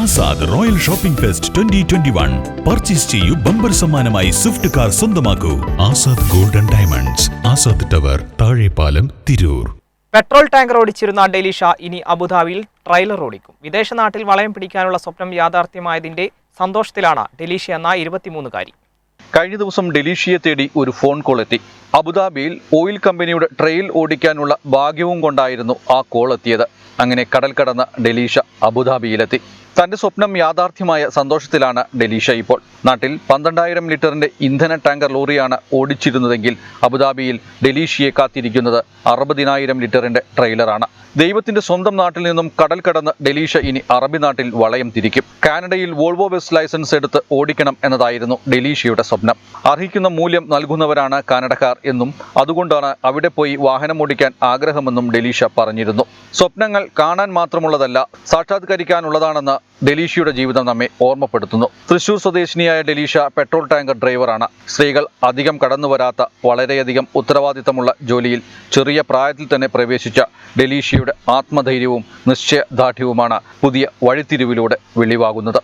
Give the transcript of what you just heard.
Azad royal shopping fest twenty twenty one. Purchase ചെയ്യൂ bumper സമ്മാനമായി Swift car സ്വന്തമാക്കൂ. Azad golden diamonds Azad tower Thazhepalam Tirur. Petrol tanker ഓടിച്ചിരുന്ന ഡെലി ഷാ ഇനി അബുദാബിയിൽ ട്രെയിലർ ഓടിക്കും. വിദേശ നാട്ടിൽ വളയം പിടിക്കാനുള്ള സ്വപ്നം യാഥാർത്ഥ്യമായതിന്റെ സന്തോഷത്തിലാണ് ഡെലീഷ എന്ന ഇരുപത്തിമൂന്നുകാരി. കഴിഞ്ഞ ദിവസം ഡെലീഷ്യയെ തേടി ഒരു ഫോൺ കോൾ എത്തി അബുദാബിയിൽ ഓയിൽ കമ്പനിയുടെ ട്രെയിൽ ഓടിക്കാനുള്ള ഭാഗ്യവും കൊണ്ടായിരുന്നു ആ കോൾ എത്തിയത്. അങ്ങനെ കടൽ കടന്ന ഡെലീഷ അബുദാബിയിലെത്തി. തന്റെ സ്വപ്നം യാഥാർത്ഥ്യമായ സന്തോഷത്തിലാണ് ഡെലീഷ ഇപ്പോൾ. നാട്ടിൽ പന്ത്രണ്ടായിരം ലിറ്ററിന്റെ ഇന്ധന ടാങ്കർ ലോറിയാണ് ഓടിച്ചിരുന്നതെങ്കിൽ അബുദാബിയിൽ ഡെലീഷയെ കാത്തിരിക്കുന്നത് അറുപതിനായിരം ലിറ്ററിന്റെ ട്രെയിലറാണ്. ദൈവത്തിന്റെ സ്വന്തം നാട്ടിൽ നിന്നും കടൽ കടന്ന് ഡെലീഷ ഇനി അറബി നാട്ടിൽ വളയം തിരിക്കും. കാനഡയിൽ വോൾവോ ബസ് ലൈസൻസ് എടുത്ത് ഓടിക്കണം എന്നതായിരുന്നു ഡെലീഷയുടെ സ്വപ്നം. അർഹിക്കുന്ന മൂല്യം നൽകുന്നവരാണ് കാനഡക്കാർ എന്നും അതുകൊണ്ടാണ് അവിടെ പോയി വാഹനം ഓടിക്കാൻ ആഗ്രഹമെന്നും ഡെലീഷ പറഞ്ഞിരുന്നു. സ്വപ്നങ്ങൾ കാണാൻ മാത്രമുള്ളതല്ല സാക്ഷാത്കരിക്കാനുള്ളതാണെന്ന് ഡെലീഷയുടെ ജീവിതം നമ്മെ ഓർമ്മപ്പെടുത്തുന്നു. തൃശൂർ സ്വദേശിനിയായ ഡെലീഷ പെട്രോൾ ടാങ്കർ ഡ്രൈവറാണ്. സ്ത്രീകൾ അധികം കടന്നു വരാത്ത വളരെയധികം ഉത്തരവാദിത്തമുള്ള ജോലിയിൽ ചെറിയ പ്രായത്തിൽ തന്നെ പ്രവേശിച്ച ഡെലീഷയുടെ ആത്മധൈര്യവും നിശ്ചയദാർഢ്യവുമാണ് പുതിയ വഴിത്തിരിവിലൂടെ വെളിവാകുന്നത്.